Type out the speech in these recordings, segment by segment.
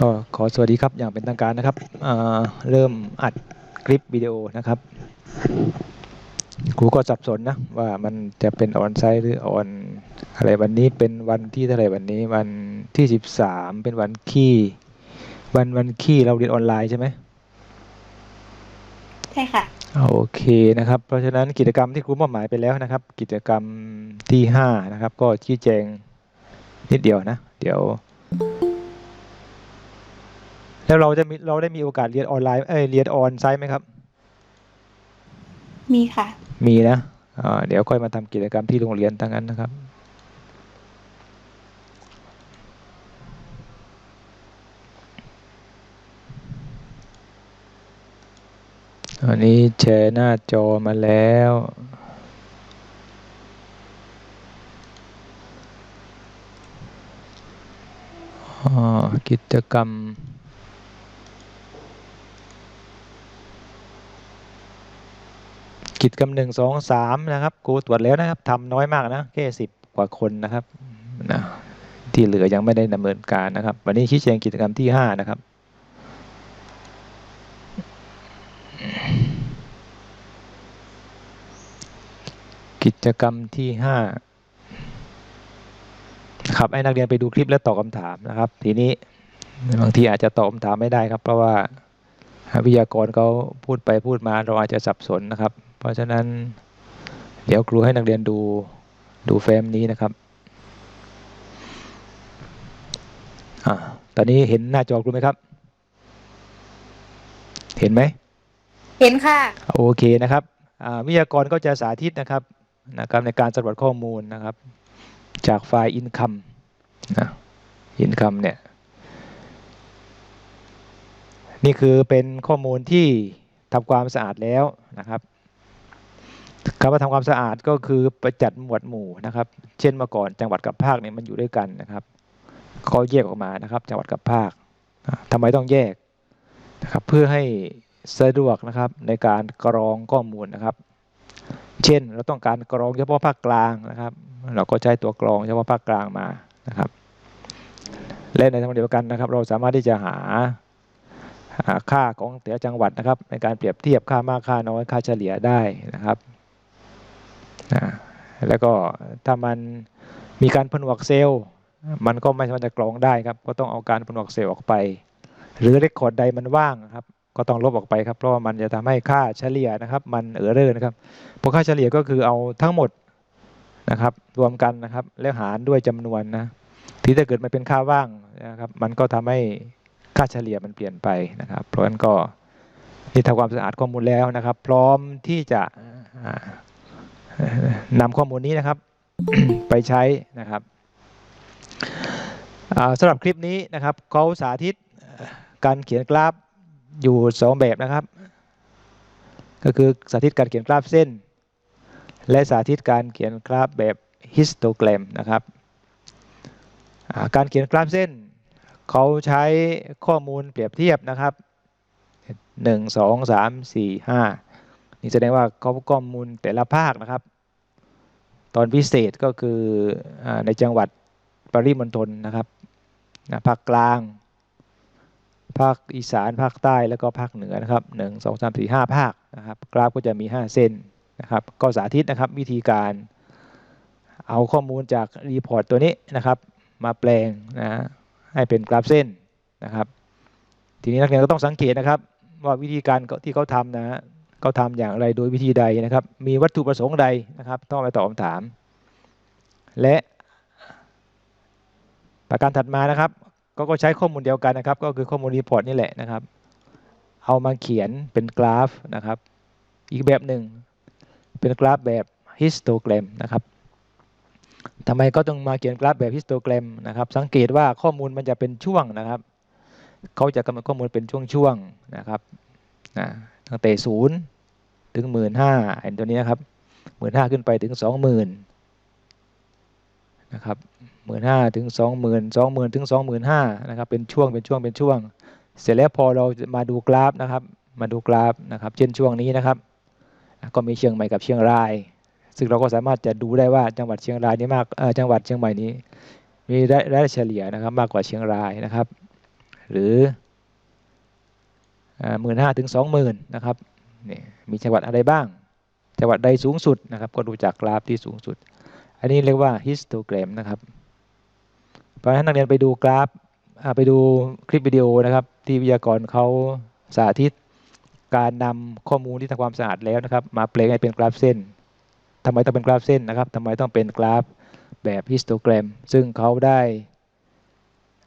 ก็ขอสวัสดีครับอย่างเป็นทางการนะครับเอ่อเริ่มอัดคลิปวิดีโอนะครับครูก็สับสนนะว่ามันจะเป็นออนไซต์หรือออนอะไรวันนี้เป็นวันที่เท่าไหร่วันนี้วันที่สิบสามเป็นวันขี้วันวันขี้เราเรียนออนไลน์ใช่ไหมใช่ค่ะโอเคนะครับ เพราะฉะนั้นกิจกรรมที่ครูมอบหมายไปแล้วนะครับ กิจกรรมที่ห้านะครับ ก็ชี้แจงนิดเดียวนะ เดี๋ยว แล้วเราจะมีเราได้มีโอกาสเรียนออนไลน์เอ้ยเรียนออนไซต์ไหมครับ มีค่ะ มีนะอ่าเดี๋ยวค่อยมาทำกิจกรรมที่โรงเรียนทั้งนั้นนะครับ อันนี้แชร์หน้าจอมาแล้วอ๋อกิจกรรม กิจกรรมหนึ่งสองสามนะครับครูตรวจแล้วนะครับทำน้อยมากนะแค่สิบกว่าคนนะครับนะที่เหลือยังไม่ได้ดำเนินการนะครับ วันนี้ชี้แจงกิจกรรมที่ห้านะครับกิจกรรมที่ห้าครับให้นักเรียนไปดูคลิปแล้วตอบคำถามนะครับ ทีนี้บางทีอาจจะตอบคำถามไม่ได้ครับ เพราะว่า วิทยากรเขาพูดไปพูดมาเราอาจจะสับสนนะครับ เพราะฉะนั้นเดี๋ยวครูให้นักเรียนดูดูเฟรมนี้นะครับอ่าตอนนี้เห็นหน้าจอครูไหมครับ เห็นไหม เห็นค่ะ โอเคนะครับอ่าวิทยากรก็จะสาธิตนะครับนะครับ ในการสำรวจข้อมูลนะครับ จากไฟล์ income นะ income เนี่ย นี่คือเป็นข้อมูลที่ทำความสะอาดแล้วนะครับคำว่าทำความสะอาดก็คือไปจัดหมวดหมู่นะครับ เช่นเมื่อก่อนจังหวัดกับภาคเนี่ยมันอยู่ด้วยกันนะครับเขาแยกออกมานะครับ จังหวัดกับภาคอ่าทำไมต้องแยกนะครับ เพื่อให้สะดวกนะครับในการกรองข้อมูลนะครับ เช่นเราต้องการกรองเฉพาะภาคกลางนะครับ เราก็ใช้ตัวกรองเฉพาะภาคกลางมานะครับ และในทางเดียวกันนะครับ เราสามารถที่จะหา ค่าของแต่ละจังหวัดนะครับ ในการเปรียบเทียบค่ามากค่าน้อยค่าเฉลี่ยได้นะครับแล้วก็ถ้ามันมีการผนวกเซลล์มันก็ไม่สามารถจะกรองได้ครับ ก็ต้องเอาการผนวกเซลล์ออกไป หรือเรคคอร์ดใดมันว่างครับ ก็ต้องลบออกไปครับ เพราะว่ามันจะทำให้ค่าเฉลี่ยนะครับ มันเออเรอร์นะครับเพราะค่าเฉลี่ยก็คือเอาทั้งหมดนะครับ รวมกันนะครับ แล้วหารด้วยจำนวนนะที่ถ้าเกิดมันเป็นค่าว่างนะครับ มันก็ทำให้ ค่าเฉลี่ยมันเปลี่ยนไปนะครับ เพราะฉะนั้นก็ที่ทำความสะอาดข้อมูลแล้วนะครับ พร้อมที่จะอ่านำข้อมูลนี้นะครับ ไปใช้นะครับอ่าสำหรับคลิปนี้นะครับเขาสาธิตการเขียนกราฟอยู่สองแบบนะครับ ก็คือสาธิตการเขียนกราฟเส้น และสาธิตการเขียนกราฟแบบฮิสโตแกรมนะครับการเขียนกราฟเส้น เขาใช้ข้อมูลเปรียบเทียบนะครับ1 2 3 4 5นี่แสดงว่าเขาข้อมูลแต่ละภาคนะครับ ตอนพิเศษก็คืออในจังหวัดปริมณฑลนะครับนะภาคกลาง ภาคอีสานภาคใต้แล้วก็ภาคเหนือนะครับ1 2 3 4 5ภาคนะครับ กราฟก็จะมี5เส้นนะครับ ก็สาธิตนะครับวิธีการเอาข้อมูลจากรีพอร์ตตัวนี้นะครับ มาแปลงนะ ให้เป็นกราฟเส้นนะครับ ทีนี้นักเรียนก็ต้องสังเกตนะครับ ว่าวิธีการที่เขาทำนะเขาทำอย่างไรโดยวิธีใดนะครับ มีวัตถุประสงค์ใดนะครับ ต้องไปตอบคำถาม และประการถัดมานะครับ ก็ก็ใช้ข้อมูลเดียวกันนะครับ ก็คือข้อมูลรีพอร์ตนี่แหละนะครับ เอามาเขียนเป็นกราฟนะครับ อีกแบบหนึ่งเป็นกราฟแบบฮิสโตแกรมนะครับ ทำไมก็ต้องมาเขียนกราฟแบบฮิสโตแกรมนะครับ สังเกตว่าข้อมูลมันจะเป็นช่วงนะครับ เขาจะกำหนดข้อมูลเป็นช่วงๆนะครับนะตั้งแต่ศูนย์ถึงหมื่นห้าเห็นตัวนี้นะครับหมื่นห้าขึ้นไปถึงสองหมื่นนะครับหมื่นห้าถึงสองหมื่นสองหมื่นถึงสองหมื่นห้านะครับ เป็นช่วงเป็นช่วงเป็นช่วง เสร็จแล้วพอเรามาดูกราฟนะครับ มาดูกราฟนะครับ เช่นช่วงนี้นะครับ ก็มีเชียงใหม่กับเชียงราย ซึ่งเราก็สามารถจะดูได้ว่าจังหวัดเชียงรายนี้มากจังหวัดเชียงใหม่นี้ มีรายได้เฉลี่ยนะครับมากกว่าเชียงรายนะครับ หรือหมื่นห้าถึงสองหมื่นนะครับนี่มีจังหวัดอะไรบ้าง จังหวัดใดสูงสุดนะครับ ก็ดูจากกราฟที่สูงสุด อันนี้เรียกว่า histogram นะครับเพราะฉะนั้นนักเรียนไปดูกราฟไปดูคลิปวิดีโอนะครับที่วิทยากรเขาสาธิตการนำข้อมูลที่ทำความสะอาดแล้วนะครับ มาแปลงให้เป็นกราฟเส้น ทำไมต้องเป็นกราฟเส้นนะครับทำไมต้องเป็นกราฟแบบฮิสโตแกรม ซึ่งเขาได้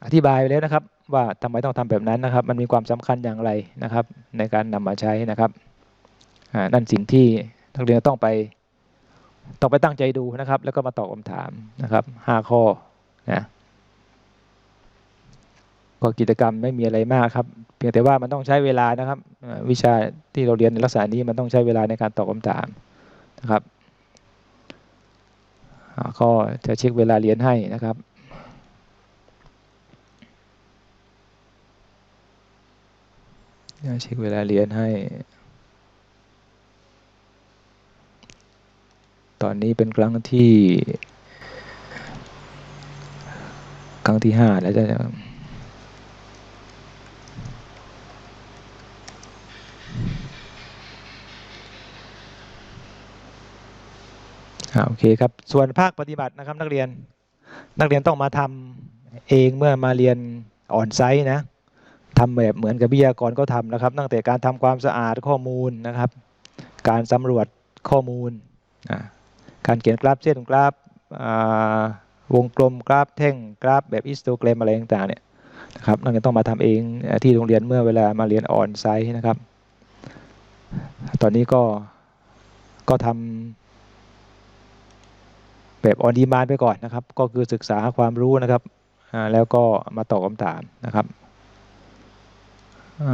อธิบายไปแล้วนะครับ ว่าทำไมต้องทำแบบนั้นนะครับ มันมีความสำคัญอย่างไรนะครับ ในการนำมาใช้นะครับนั่นสิ่งที่นักเรียนต้องไปต้องไปตั้งใจดูนะครับ แล้วก็มาตอบคำถามนะครับห้าข้อนะก็กิจกรรมไม่มีอะไรมากครับ เพียงแต่ว่ามันต้องใช้เวลานะครับ วิชาที่เราเรียนในลักษณะนี้มันต้องใช้เวลาในการตอบคำถามนะครับ ก็จะเช็คเวลาเรียนให้นะครับเช็คเวลาเรียนให้ ตอนนี้เป็นครั้งที่ ครั้งที่ห้าแล้วจะ โอเคครับ ส่วนภาคปฏิบัตินะครับ นักเรียน นักเรียนต้องมาทำเองเมื่อมาเรียนออนไซต์นะทำแบบเหมือนกับวิทยากรก็ทำนะครับ ตั้งแต่การทำความสะอาดข้อมูลนะครับ การสำรวจข้อมูล การเขียนกราฟเส้นกราฟวงกลมกราฟแท่งกราฟแบบอิสโตแกรมอะไรต่างๆเนี่ยนะครับนักเรียนต้องมาทำเองที่โรงเรียนเมื่อเวลามาเรียนออนไซต์นะครับ ตอนนี้ก็ก็ทำ แบบออนดีมานไปก่อนนะครับ ก็คือศึกษาความรู้นะครับแล้วก็มาตอบคำถามนะครับอ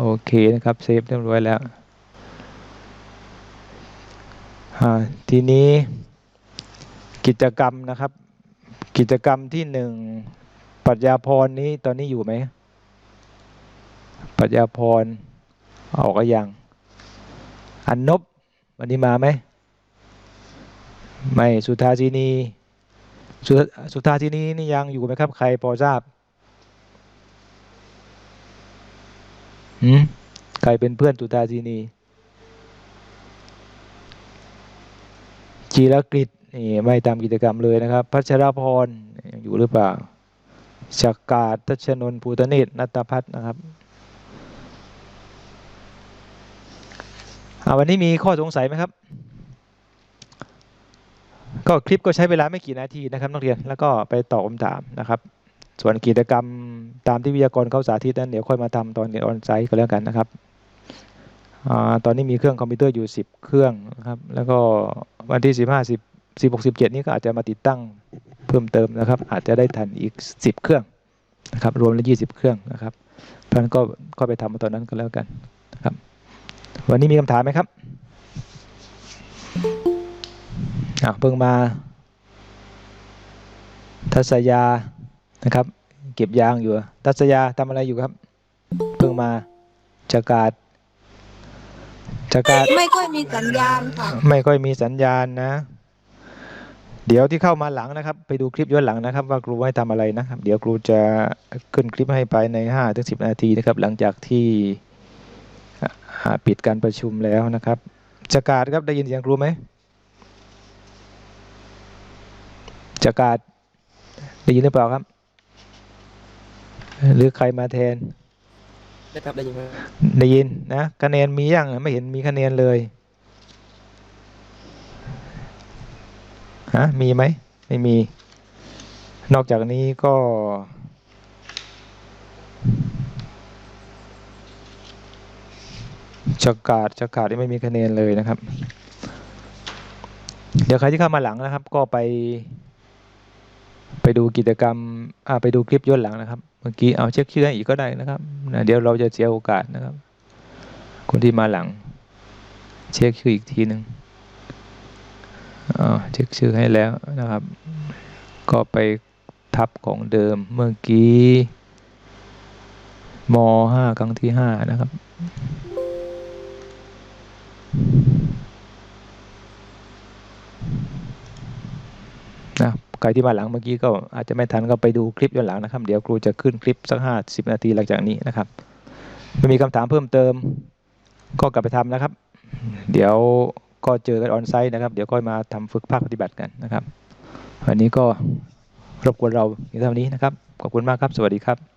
โอเคนะครับเซฟเรียบร้อยแล้วทีนี้กิจกรรมนะครับ กิจกรรมที่หนึ่งปรัชญาพรนี้ตอนนี้อยู่ไหมปรัชญาพรออกก็ยัง อันนบวันนี้มาไหม ไม่สุธาจินีสุสุธาจินีนี่ยังอยู่ไหมครับ ใครพอทราบหืมใครเป็นเพื่อนสุธาสินี จีรกฤษนี่ไม่ทำกิจกรรมเลยนะครับ พัชรพรยังอยู่หรือเปล่าชักาดทัชนนท์ภูตเนตนัตพัฒน์นะครับวันนี้มีข้อสงสัยไหมครับ ก็คลิปก็ใช้เวลาไม่กี่นาทีนะครับนักเรียนแล้วก็ไปตอบคำถามนะครับ ส่วนกิจกรรมตามที่วิทยากรเขาสาธิตนั้นเดี๋ยวค่อยมาทำตอนเรียนออนไซต์ก็แล้วกันนะครับอตอนนี้มีเครื่องคอมพิวเตอร์อยู่ 10 เครื่องนะครับ แล้วก็วันที่ 15 10 16 17 นี้ก็อาจจะมาติดตั้งเพิ่มเติมนะครับ อาจจะได้ทันอีก 10 เครื่องนะครับรวมแล้ว20 เครื่องนะครับเพราะฉะนั้นก็ก็ไปทำมาตอนนั้นก็แล้วกันนะครับ วันนี้มีคำถามไหมครับ อะเพิ่งมาทัศยานะครับ เก็บยางอยู่ ทัศยาทำอะไรอยู่ครับ เพิ่งมาจากาศจากาศไม่ค่อยมีสัญญาณค่ะไม่ค่อยมีสัญญาณนะ เดี๋ยวที่เข้ามาหลังนะครับ ไปดูคลิปย้อนหลังนะครับ ว่าครูให้ทำอะไรนะครับ เดี๋ยวครูจะขึ้นคลิปให้ไปในห้าถึงสิบนาทีนะครับ หลังจากที่อ่าปิดการประชุมแล้วนะครับจากาศครับได้ยินเสียงครูไหม จากาศได้ยินหรือเปล่าครับ หรือใครมาแทน ได้ครับได้ยินครับได้ยินนะคะแนนมียังไม่เห็นมีคะแนนเลยฮะมีไหมไม่มี นอกจากนี้ก็จักาดจักาดที่ไม่มีคะแนนเลยนะครับ เดี๋ยวใครที่เข้ามาหลังนะครับ ก็ไป ไปดูกิจกรรมไปดูคลิปย้อนหลังนะครับ เมื่อกี้เอาเช็คชื่อให้อีกก็ได้นะครับนะเดี๋ยวเราจะเสียโอกาสนะครับ คนที่มาหลัง เช็คชื่ออีกทีหนึ่งอ่าเช็คชื่อให้แล้วนะครับ ก็ไปทับของเดิมเมื่อกี้มห้าครั้งที่ห้านะครับ ใครที่มาหลังเมื่อกี้ก็อาจจะไม่ทันก็ไปดูคลิปย้อนหลังนะครับ เดี๋ยวครูจะขึ้นคลิปสักห้าสิบนาทีหลังจากนี้นะครับไม่มีคำถามเพิ่มเติม ก็กลับไปทำนะครับ เดี๋ยวก็เจอกันออนไซต์นะครับ เดี๋ยวก็มาทำฝึกภาคปฏิบัติกันนะครับวันนี้ก็รบกวนเราอย่างเท่านี้นะครับ ขอบคุณมากครับ สวัสดีครับ